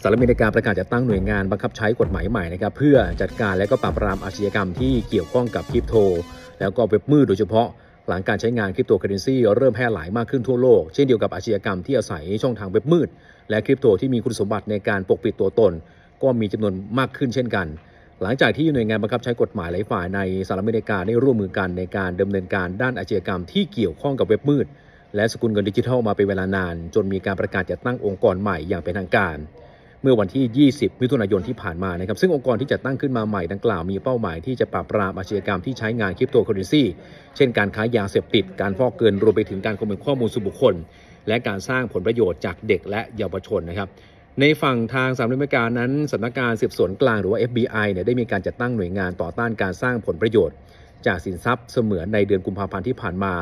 สหรัฐอเมริกาประกาศจะตั้งหน่วยงานบังคับใช้กฎหมายใหม่นะครับเพื่อจัดการและก็ปราบปรามอาชญากรรมที่เกี่ยวข้องกับคริปโต แล้วก็เว็บมืดโดยเฉพาะหลังการใช้งานคริปโตเคอเรนซีเริ่มแพร่หลายมากขึ้นทั่วโลก เช่นเดียวกับอาชญากรรมที่อาศัยช่องทางเว็บมืด และคริปโตที่มีคุณสมบัติในการปกปิดตัวตน ก็มีจำนวนมากขึ้นเช่นกัน หลังจากที่หน่วยงานบังคับใช้กฎหมายหลายฝ่ายในสหรัฐอเมริกาได้ร่วมมือกันในการดำเนินการด้านอาชญากรรมที่เกี่ยวข้องกับเว็บมืด และสกุลเงินดิจิทัลมาเป็นเวลานาน จนมีการประกาศจัดตั้งองค์กรใหม่อย่างเป็นทางการ เมื่อวันที่ 20 มิถุนายนที่ผ่านมานะครับซึ่งองค์กรที่จัดตั้งขึ้นมาใหม่ดังกล่าวมีเป้าหมายที่จะปราบปรามอาชญากรรมที่ใช้งานคริปโตเคอเรนซีเช่นการค้ายาเสพติด การฟอกเงินรวมไปถึงการขโมยข้อมูลส่วนบุคคล และการสร้างผลประโยชน์จากเด็กและเยาวชนนะครับในฝั่งทางสหรัฐอเมริกานั้นสำนักงานสืบสวนกลางหรือว่า FBI เนี่ยได้มีการจัดตั้งหน่วยงานต่อต้านการสร้างผลประโยชน์ จากสินทรัพย์เสมือนในเดือนกุมภาพันธ์ที่ผ่านมา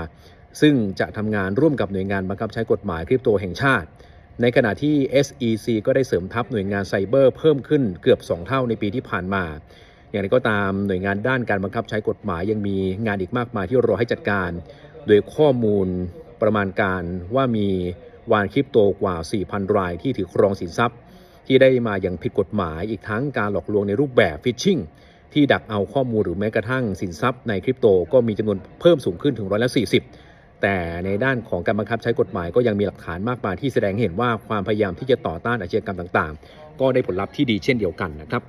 ซึ่งจะทำงานร่วมกับหน่วยงานบังคับใช้กฎหมายคริปโตแห่งชาติ ในขณะที่ SEC ก็ได้เสริมทัพหน่วยงานไซเบอร์เพิ่มขึ้นเกือบ 2 เท่าในปีที่ผ่านมา อย่างไรก็ตามหน่วยงานด้านการบังคับใช้กฎหมายยังมีงานอีกมากมายที่รอให้จัดการ โดยข้อมูลประมาณการว่ามีวานคริปโตกว่า 4,000 รายที่ถือครองสินทรัพย์ ที่ได้มาอย่างผิดกฎหมายอีกทั้งการหลอกลวงในรูปแบบฟิชชิงที่ดักเอาข้อมูลหรือแม้กระทั่งสินทรัพย์ในคริปโตก็มีจำนวนเพิ่มสูงขึ้นถึงร้อยละ40 แต่ในด้านของการบังคับใช้กฎหมายก็ยังมีหลักฐานมากมายที่แสดงเห็นว่าความพยายามที่จะต่อต้านอาชญากรรมต่าง ๆ ก็ได้ผลลัพธ์ที่ดีเช่นเดียวกันนะครับ